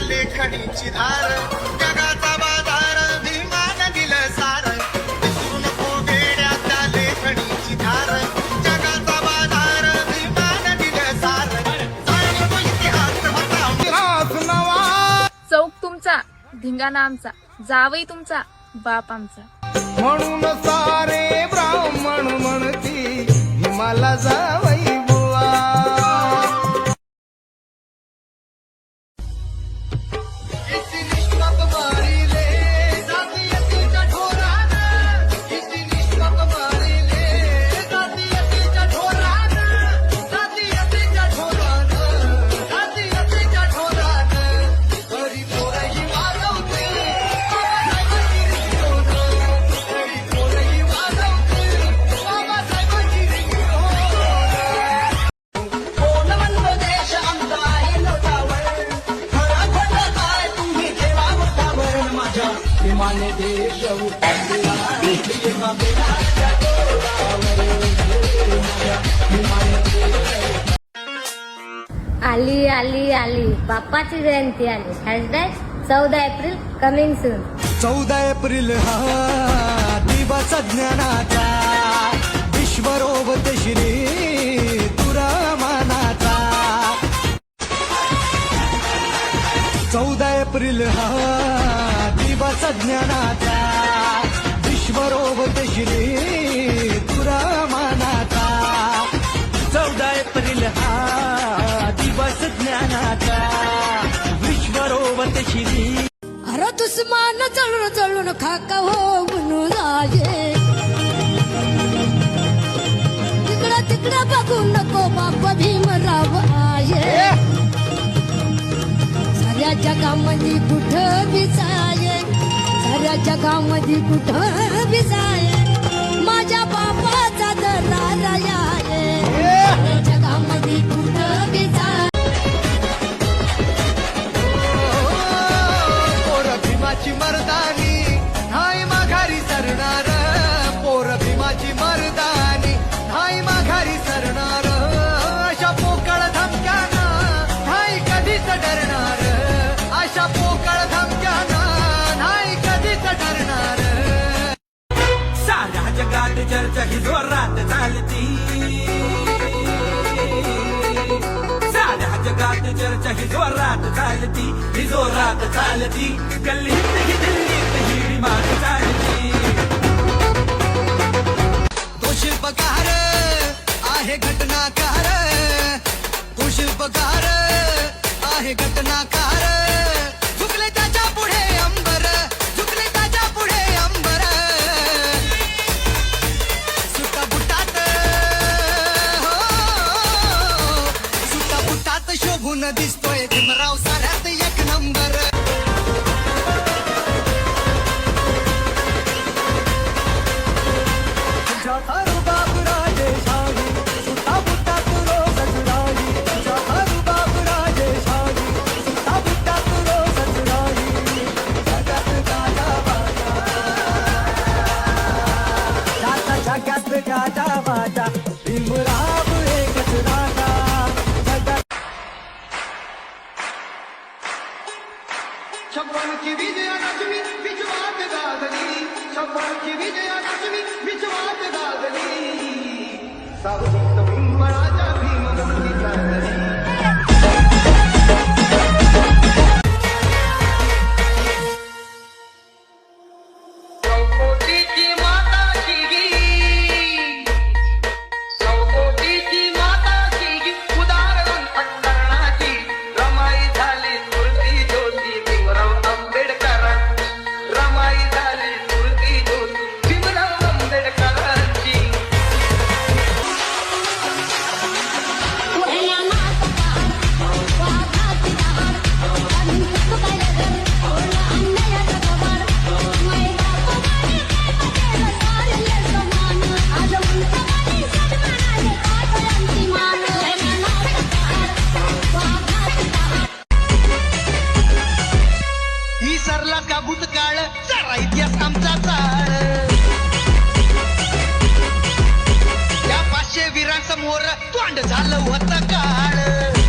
लेखणीची धार. जगाचा बाजार भीमान दिलं सार. विसरू नको वेड्यात लेखणीची धार. जगाचा बाजार भीमान दिलं सार. जाणीव इतिहास होता. इतिहास नवा. चौक तुमचा धिंगाणा आमचा जावई तुमचा. बाप आमचा. म्हणून सारे देश आली आली आली. बाप्पाची जयंती आली. हॅशटॅग चौदा एप्रिल कमिंग सून चौदा एप्रिल हा दिवस ज्ञानाचा विश्वरोवत श्री तुरामानाचा चौदा एप्रिल हा दिवस ज्ञानाचा विश्वरोवत श्री तुरा तुरामानाचा चौदा एप्रिल हा दिवस ज्ञानाचा विश्वरोवत श्री अरे दुश्मन चळून चळून खाका हो होऊन जाये तिकडं तिकडं बघू नको बाप भीमराव आये. साऱ्या जगामध्ये कुठं साऱ्या कुठं विसाय माझ्या बापाचा दरारा साऱ्या जगात चर्चा ही जोरात चालती ही जोरात चालती. गल्लीत ही दिल्लीत ही विमान चालती. तो शिल्पकार आहे घटनाकार. तो शिल्पकार आहे घटनाकार. झुकले त्याच्या पुढे Ambar. puede que me rausarás de ya छप्पनची Vijayalakshmi विश्वात गाजली छप्पनची विजयालक्ष्मी विश्वात गाजली सावधीत सरला का भूतकाळ? चारा इतिहास आमचा चाळ त्या पाचशे वीरांसमोर तोंड झालं होतं काळ.